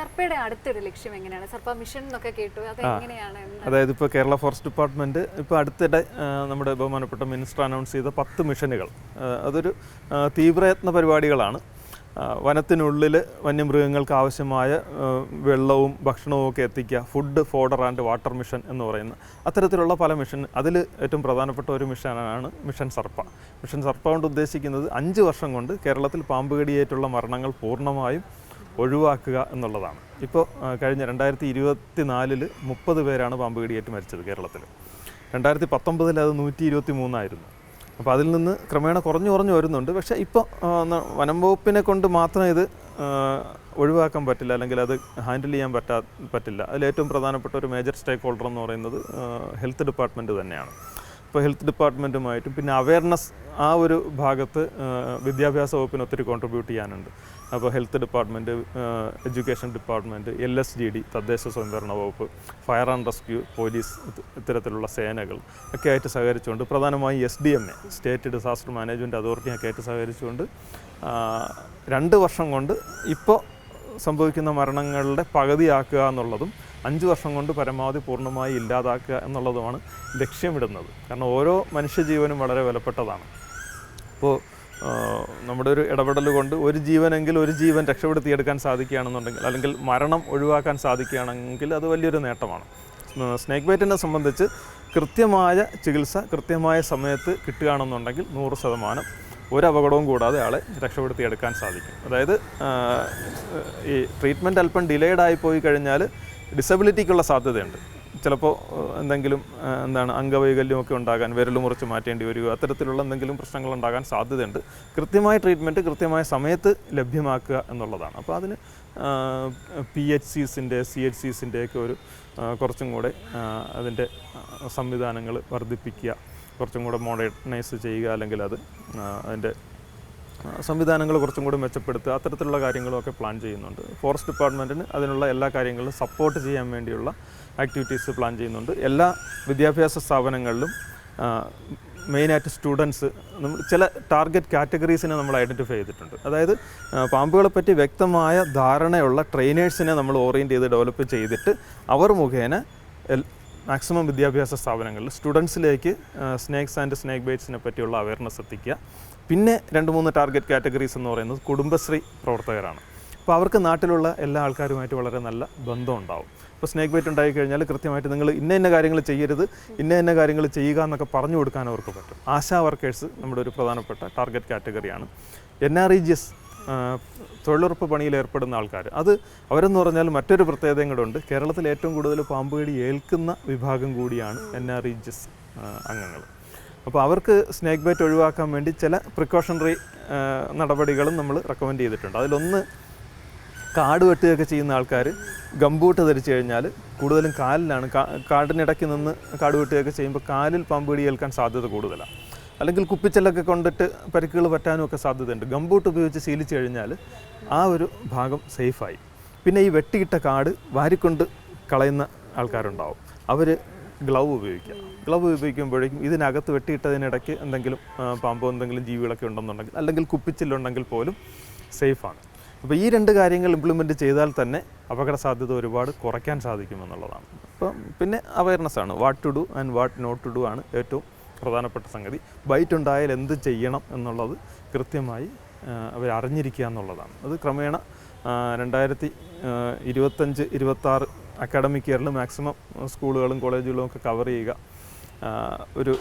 സർപ്പയുടെ അടുത്തൊരു ലക്ഷ്യം എങ്ങനെയാണ്? സർപ്പ മിഷൻ എന്നൊക്കെ കേട്ടു. അത് എങ്ങനെയാണ് അതായത് ഇപ്പോൾ കേരള ഫോറസ്റ്റ് ഡിപ്പാർട്ട്മെന്റ് ഇപ്പോൾ അടുത്തിടെ നമ്മുടെ ബഹുമാനപ്പെട്ട മിനിസ്റ്റർ അനൗൺസ് ചെയ്ത പത്ത് മിഷനുകൾ അതൊരു തീവ്രയത്ന പരിപാടികളാണ്. വനത്തിനുള്ളിൽ വന്യമൃഗങ്ങൾക്ക് ആവശ്യമായ വെള്ളവും ഭക്ഷണവും ഒക്കെ എത്തിക്കുക food fodder and water mission എന്ന് പറയുന്ന അത്തരത്തിലുള്ള പല മിഷൻ അതിൽ ഏറ്റവും പ്രധാനപ്പെട്ട ഒരു മിഷനാണ് മിഷൻ സർപ്പ. മിഷൻ സർപ്പ കൊണ്ട് ഉദ്ദേശിക്കുന്നത് അഞ്ച് വർഷം കൊണ്ട് കേരളത്തിൽ പാമ്പുകടിയേറ്റുള്ള മരണങ്ങൾ പൂർണമായും ഒഴിവാക്കുക എന്നുള്ളതാണ്. ഇപ്പോൾ കഴിഞ്ഞ രണ്ടായിരത്തി ഇരുപത്തി നാലിൽ മുപ്പത് പേരാണ് പാമ്പ് കടിയേറ്റ് മരിച്ചത് കേരളത്തിൽ രണ്ടായിരത്തി പത്തൊമ്പതിൽ അത് നൂറ്റി ഇരുപത്തി മൂന്നായിരുന്നു അപ്പോൾ അതിൽ നിന്ന് ക്രമേണ കുറഞ്ഞു കുറഞ്ഞു വരുന്നുണ്ട്. പക്ഷേ ഇപ്പോൾ വനം വകുപ്പിനെ കൊണ്ട് മാത്രം ഇത് ഒഴിവാക്കാൻ പറ്റില്ല അല്ലെങ്കിൽ അത് ഹാൻഡിൽ ചെയ്യാൻ പറ്റാ പറ്റില്ല. അതിൽ ഏറ്റവും പ്രധാനപ്പെട്ട ഒരു മേജർ സ്റ്റേക്ക് ഹോൾഡർ എന്ന് പറയുന്നത് ഹെൽത്ത് ഡിപ്പാർട്ട്മെന്റ് തന്നെയാണ്. ഇപ്പോൾ ഹെൽത്ത് ഡിപ്പാർട്ട്മെന്റുമായിട്ടും പിന്നെ അവയർനെസ് ആ ഒരു ഭാഗത്ത് വിദ്യാഭ്യാസ വകുപ്പിന് ഒത്തിരി കോൺട്രിബ്യൂട്ട് ചെയ്യാനുണ്ട്. അപ്പോൾ health department education department L S G D തദ്ദേശ സ്വയംഭരണ വകുപ്പ് ഫയർ ആൻഡ് റെസ്ക്യൂ പോലീസ് ഇത് ഇത്തരത്തിലുള്ള സേനകൾ ഒക്കെ ആയിട്ട് സഹകരിച്ചുകൊണ്ട് പ്രധാനമായും S D M A state disaster management authority ഒക്കെ ആയിട്ട് സഹകരിച്ചുകൊണ്ട് രണ്ട് വർഷം കൊണ്ട് ഇപ്പോൾ സംഭവിക്കുന്ന മരണങ്ങളുടെ പകുതിയാക്കുക എന്നുള്ളതും അഞ്ച് വർഷം കൊണ്ട് പരമാവധി പൂർണമായി ഇല്ലാതാക്കുക എന്നുള്ളതുമാണ് ലക്ഷ്യമിടുന്നത്. കാരണം ഓരോ മനുഷ്യജീവനും വളരെ വിലപ്പെട്ടതാണ്. അപ്പോൾ നമ്മുടെ ഒരു ഇടപെടൽ കൊണ്ട് ഒരു ജീവനെങ്കിൽ ഒരു ജീവൻ രക്ഷപ്പെടുത്തിയെടുക്കാൻ സാധിക്കുകയാണെന്നുണ്ടെങ്കിൽ അല്ലെങ്കിൽ മരണം ഒഴിവാക്കാൻ സാധിക്കുകയാണെങ്കിൽ അത് വലിയൊരു നേട്ടമാണ്. സ്നേക്ക് ബൈറ്റിനെ സംബന്ധിച്ച് കൃത്യമായ ചികിത്സ കൃത്യമായ സമയത്ത് കിട്ടുകയാണെന്നുണ്ടെങ്കിൽ നൂറ് ശതമാനം ഒരു അപകടവും കൂടാതെ ആളെ രക്ഷപ്പെടുത്തിയെടുക്കാൻ സാധിക്കും. അതായത് ഈ ട്രീറ്റ്മെന്റ് അല്പം ഡിലേഡ് ആയി പോയി കഴിഞ്ഞാൽ ഡിസബിലിറ്റിക്കുള്ള സാധ്യതയുണ്ട്. ചിലപ്പോൾ എന്തെങ്കിലും എന്താണ് അംഗവൈകല്യമൊക്കെ ഉണ്ടാകാൻ വിരൽ മുറിച്ച് മാറ്റേണ്ടി വരിക അത്തരത്തിലുള്ള എന്തെങ്കിലും പ്രശ്നങ്ങൾ ഉണ്ടാകാൻ സാധ്യതയുണ്ട്. കൃത്യമായ ട്രീറ്റ്മെന്റ് കൃത്യമായ സമയത്ത് ലഭ്യമാക്കുക എന്നുള്ളതാണ്. അപ്പോൾ അതിന് പി എച്ച് സീസിന്റെ സി എച്ച് സീസിന്റെയൊക്കെ ഒരു കുറച്ചും കൂടെ അതിന്റെ സംവിധാനങ്ങൾ വർദ്ധിപ്പിക്കുക കുറച്ചും കൂടെ മോഡേണൈസ് ചെയ്യുക അല്ലെങ്കിൽ അത് അതിന്റെ സംവിധാനങ്ങൾ കുറച്ചും കൂടി മെച്ചപ്പെടുത്തുക അത്തരത്തിലുള്ള കാര്യങ്ങളുമൊക്കെ പ്ലാൻ ചെയ്യുന്നുണ്ട്. ഫോറസ്റ്റ് ഡിപ്പാർട്ട്മെന്റിന് അതിനുള്ള എല്ലാ കാര്യങ്ങളും സപ്പോർട്ട് ചെയ്യാൻ വേണ്ടിയുള്ള ആക്ടിവിറ്റീസ് പ്ലാൻ ചെയ്യുന്നുണ്ട്. എല്ലാ വിദ്യാഭ്യാസ സ്ഥാപനങ്ങളിലും മെയിനായിട്ട് സ്റ്റുഡൻസ് നമ്മൾ ചില ടാർഗറ്റ് കാറ്റഗറീസിനെ നമ്മൾ ഐഡന്റിഫൈ ചെയ്തിട്ടുണ്ട്. അതായത് പാമ്പുകളെ പറ്റി വ്യക്തമായ ധാരണയുള്ള ട്രെയിനേഴ്സിനെ നമ്മൾ ഓറിയന്റ് ചെയ്ത് ഡെവലപ്പ് ചെയ്തിട്ട് അവർ മുഖേന മാക്സിമം വിദ്യാഭ്യാസ സ്ഥാപനങ്ങളിൽ സ്റ്റുഡൻസിലേക്ക് സ്നേക്സ് ആൻഡ് സ്നേക്ക് ബൈറ്റ്സിനെ പറ്റിയുള്ള അവയർനെസ് എത്തിക്കുക. പിന്നെ രണ്ട് മൂന്ന് ടാർഗറ്റ് കാറ്റഗറീസ് എന്ന് പറയുന്നത് കുടുംബശ്രീ പ്രവർത്തകരാണ്. അപ്പോൾ അവർക്ക് നാട്ടിലുള്ള എല്ലാ ആൾക്കാരുമായിട്ട് വളരെ നല്ല ബന്ധം ഉണ്ടാവും. ഇപ്പോൾ സ്നേക്ക് ബൈറ്റ് ഉണ്ടായി കഴിഞ്ഞാൽ കൃത്യമായിട്ട് നിങ്ങൾ ഇന്ന ഇന്ന കാര്യങ്ങൾ ചെയ്യരുത് ഇന്ന ഇന്ന കാര്യങ്ങൾ ചെയ്യുക എന്നൊക്കെ പറഞ്ഞു കൊടുക്കാൻ അവർക്ക് പറ്റും. ആശാ വർക്കേഴ്സ് നമ്മുടെ ഒരു പ്രധാനപ്പെട്ട target കാറ്റഗറിയാണ് N R E G S തൊഴിലുറപ്പ് പണിയിൽ ഏർപ്പെടുന്ന ആൾക്കാർ. അത് അവരെന്ന് പറഞ്ഞാൽ മറ്റൊരു പ്രത്യേകതയും കൂടെ ഉണ്ട്. കേരളത്തിൽ ഏറ്റവും കൂടുതൽ പാമ്പ് കടി ഏൽക്കുന്ന വിഭാഗം കൂടിയാണ് എൻ ആർ ഇ ജസ് അംഗങ്ങൾ. അപ്പോൾ അവർക്ക് സ്നേക്ക് ബൈറ്റ് ഒഴിവാക്കാൻ വേണ്ടി ചില പ്രിക്കോഷണറി നടപടികളും നമ്മൾ റെക്കമെൻഡ് ചെയ്തിട്ടുണ്ട്. അതിലൊന്ന് കാട് വെട്ടുകയൊക്കെ ചെയ്യുന്ന ആൾക്കാർ ഗംബൂട്ട് ധരിച്ചു കഴിഞ്ഞാൽ കൂടുതലും കാലിലാണ്. കാടിനിടയ്ക്ക് നിന്ന് കാട് വെട്ടുകയൊക്കെ ചെയ്യുമ്പോൾ കാലിൽ പാമ്പ് കടി ഏൽക്കാൻ സാധ്യത കൂടുതലാണ്. അല്ലെങ്കിൽ കുപ്പിച്ചെല്ലൊക്കെ കൊണ്ടിട്ട് പരിക്കുകൾ പറ്റാനും ഒക്കെ സാധ്യതയുണ്ട്. ഗംബൂട്ട് ഉപയോഗിച്ച് ശീലിച്ചു കഴിഞ്ഞാൽ ആ ഒരു ഭാഗം സേഫായി. പിന്നെ ഈ വെട്ടിയിട്ട കാട് വാരിക്കൊണ്ട് കളയുന്ന ആൾക്കാരുണ്ടാവും. അവർ ഗ്ലൗ ഉപയോഗിക്കുക. ഗ്ലൗ ഉപയോഗിക്കുമ്പോഴേക്കും ഇതിനകത്ത് വെട്ടിയിട്ടതിനിടയ്ക്ക് എന്തെങ്കിലും പാമ്പോ എന്തെങ്കിലും ജീവികളൊക്കെ ഉണ്ടെന്നുണ്ടെങ്കിൽ അല്ലെങ്കിൽ കുപ്പിച്ചില്ലുണ്ടെങ്കിൽ പോലും സേഫാണ്. അപ്പോൾ ഈ രണ്ട് കാര്യങ്ങൾ ഇംപ്ലിമെന്റ് ചെയ്താൽ തന്നെ അപകട സാധ്യത ഒരുപാട് കുറയ്ക്കാൻ സാധിക്കുമെന്നുള്ളതാണ്. അപ്പം പിന്നെ അവയർനെസ് ആണ്. What to do and what not to do ആണ് ഏറ്റവും പ്രധാനപ്പെട്ട സംഗതി. ബൈറ്റ് ഉണ്ടായാൽ എന്ത് ചെയ്യണം എന്നുള്ളത് കൃത്യമായി അവർ അറിഞ്ഞിരിക്കുക എന്നുള്ളതാണ്. അത് ക്രമേണ രണ്ടായിരത്തി ഇരുപത്തഞ്ച് ഇരുപത്താറ് അക്കാഡമിക് ഇയറിൽ മാക്സിമം സ്കൂളുകളും കോളേജുകളും ഒക്കെ കവർ ചെയ്യുക. ഒരു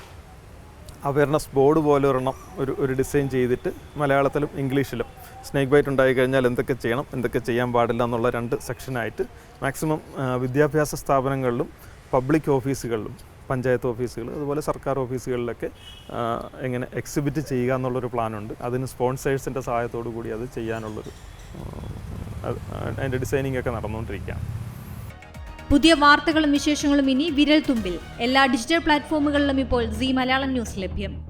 അവയർനെസ് ബോർഡ് പോലെ ഒരെണ്ണം ഒരു ഒരു ഡിസൈൻ ചെയ്തിട്ട് മലയാളത്തിലും ഇംഗ്ലീഷിലും സ്നേക്ക് ബൈറ്റ് ഉണ്ടായി കഴിഞ്ഞാൽ എന്തൊക്കെ ചെയ്യണം എന്തൊക്കെ ചെയ്യാൻ പാടില്ല എന്നുള്ള രണ്ട് സെക്ഷനായിട്ട് മാക്സിമം വിദ്യാഭ്യാസ സ്ഥാപനങ്ങളിലും പബ്ലിക് ഓഫീസുകളിലും പഞ്ചായത്ത് ഓഫീസുകൾ അതുപോലെ സർക്കാർ ഓഫീസുകളിലൊക്കെ എങ്ങനെ എക്സിബിറ്റ് ചെയ്യുക എന്നുള്ളൊരു പ്ലാനുണ്ട്. അതിന് സ്പോൺസേഴ്സിന്റെ സഹായത്തോടു കൂടി അത് ചെയ്യാനുള്ളൊരു അതിന്റെ ഡിസൈനിങ് ഒക്കെ നടന്നുകൊണ്ടിരിക്കുകയാണ് പുതിയ വാർത്തകളും വിശേഷങ്ങളും ഇനി വിരൽ തുമ്പിൽ എല്ലാ ഡിജിറ്റൽ പ്ലാറ്റ്ഫോമുകളിലും ഇപ്പോൾ സി മലയാളം ന്യൂസ് ലഭ്യം.